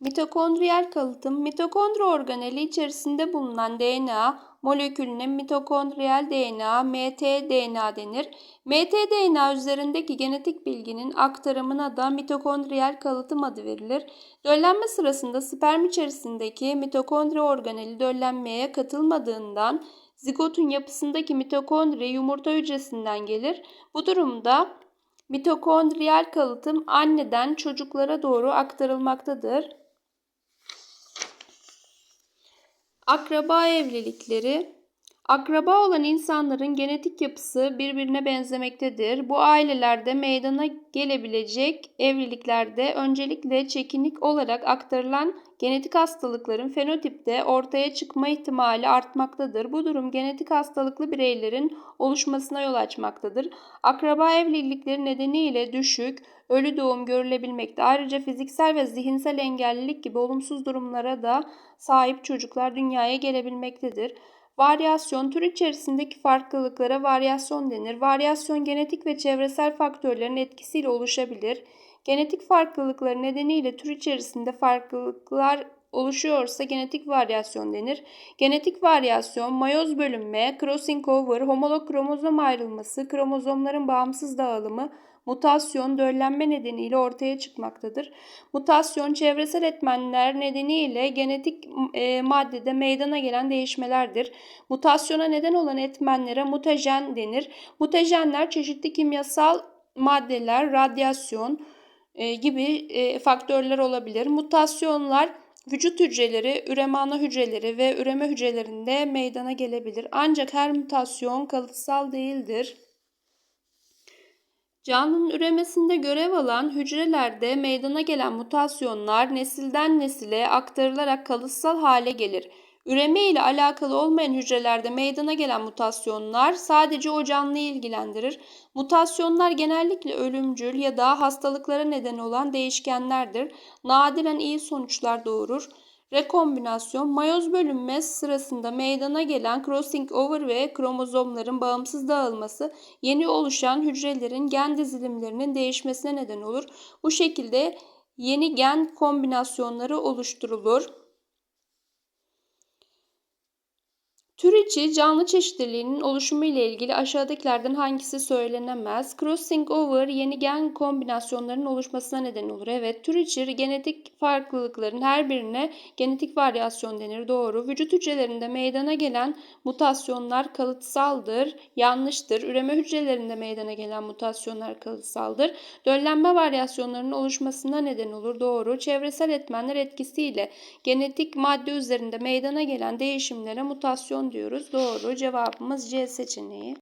Mitokondriyal kalıtım, mitokondri organeli içerisinde bulunan DNA molekülüne mitokondriyal DNA, mtDNA denir. mtDNA üzerindeki genetik bilginin aktarımına da mitokondriyal kalıtım adı verilir. Döllenme sırasında sperm içerisindeki mitokondri organeli döllenmeye katılmadığından zigotun yapısındaki mitokondri yumurta hücresinden gelir. Bu durumda mitokondriyal kalıtım anneden çocuklara doğru aktarılmaktadır. Akraba evlilikleri Akraba olan insanların genetik yapısı birbirine benzemektedir. Bu ailelerde meydana gelebilecek evliliklerde öncelikle çekinik olarak aktarılan genetik hastalıkların fenotipte ortaya çıkma ihtimali artmaktadır. Bu durum genetik hastalıklı bireylerin oluşmasına yol açmaktadır. Akraba evlilikleri nedeniyle düşük, ölü doğum görülebilmekte. Ayrıca fiziksel ve zihinsel engellilik gibi olumsuz durumlara da sahip çocuklar dünyaya gelebilmektedir. Varyasyon tür içerisindeki farklılıklara varyasyon denir. Varyasyon genetik ve çevresel faktörlerin etkisiyle oluşabilir. Genetik farklılıkları nedeniyle tür içerisinde farklılıklar oluşuyorsa genetik varyasyon denir. Genetik varyasyon, mayoz bölünme, crossing over, homolog kromozom ayrılması, kromozomların bağımsız dağılımı, mutasyon, döllenme nedeniyle ortaya çıkmaktadır. Mutasyon, çevresel etmenler nedeniyle genetik e, maddede meydana gelen değişmelerdir. Mutasyona neden olan etmenlere mutajen denir. Mutajenler çeşitli kimyasal maddeler, radyasyon e, gibi e, faktörler olabilir. Mutasyonlar vücut hücreleri, üreme ana hücreleri ve üreme hücrelerinde meydana gelebilir. Ancak her mutasyon kalıtsal değildir. Canlının üremesinde görev alan hücrelerde meydana gelen mutasyonlar nesilden nesile aktarılarak kalıtsal hale gelir. Üreme ile alakalı olmayan hücrelerde meydana gelen mutasyonlar sadece o canlıyı ilgilendirir. Mutasyonlar genellikle ölümcül ya da hastalıklara neden olan değişkenlerdir. Nadiren iyi sonuçlar doğurur. Rekombinasyon, mayoz bölünme sırasında meydana gelen crossing over ve kromozomların bağımsız dağılması yeni oluşan hücrelerin gen dizilimlerinin değişmesine neden olur. Bu şekilde yeni gen kombinasyonları oluşturulur. Tür içi canlı çeşitliliğinin oluşumu ile ilgili aşağıdakilerden hangisi söylenemez? Crossing over yeni gen kombinasyonlarının oluşmasına neden olur. Evet, tür içi genetik farklılıkların her birine genetik varyasyon denir. Doğru. Vücut hücrelerinde meydana gelen mutasyonlar kalıtsaldır. Yanlıştır. Üreme hücrelerinde meydana gelen mutasyonlar kalıtsaldır. Döllenme varyasyonlarının oluşmasına neden olur. Doğru. Çevresel etmenler etkisiyle genetik madde üzerinde meydana gelen değişimlere mutasyon diyoruz. Doğru. Cevabımız C seçeneği.